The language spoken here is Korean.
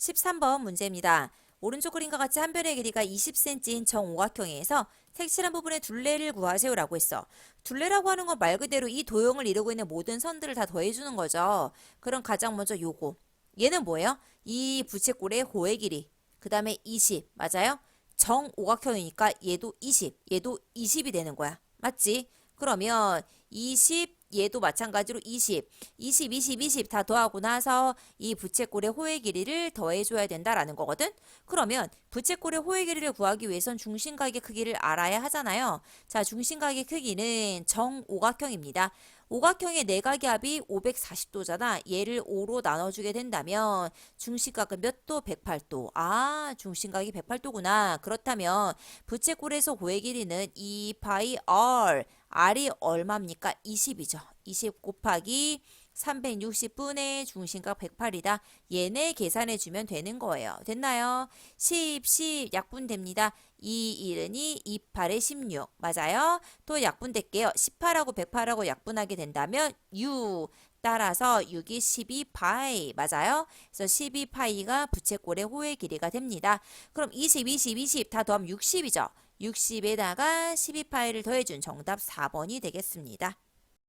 13번 문제입니다. 오른쪽 그림과 같이 한 변의 길이가 20cm인 정오각형에서 색칠한 부분의 둘레를 구하세요라고 했어. 둘레라고 하는 건 말 그대로 이 도형을 이루고 있는 모든 선들을 다 더해주는 거죠. 그럼 가장 먼저 요거. 얘는 뭐예요? 이 부채꼴의 호의 길이. 그 다음에 20. 맞아요? 정오각형이니까 얘도 20. 얘도 20이 되는 거야. 맞지? 그러면 20, 얘도 마찬가지로 20, 20, 20, 20 다 더하고 나서 이 부채꼴의 호의 길이를 더해줘야 된다라는 거거든? 그러면 부채꼴의 호의 길이를 구하기 위해선 중심각의 크기를 알아야 하잖아요. 자, 중심각의 크기는 정오각형입니다. 오각형의 내각의 합이 540도잖아. 얘를 5로 나눠주게 된다면 중심각은 몇 도? 108도. 아, 중심각이 108도구나. 그렇다면 부채꼴에서 호의 길이는 2 파이 r. r이 얼마입니까? 20이죠. 20 곱하기 360분의 중심각 108이다. 얘네 계산해 주면 되는 거예요. 됐나요? 10, 10 약분됩니다. 2, 1은 2, 8에 16. 맞아요? 또 약분될게요. 18하고 108하고 약분하게 된다면 6. 따라서 6이 12파이. 맞아요? 그래서 12파이가 부채꼴의 호의 길이가 됩니다. 그럼 20, 20, 20 다 더하면 60이죠. 60에다가 12파이를 더해준 정답 4번이 되겠습니다.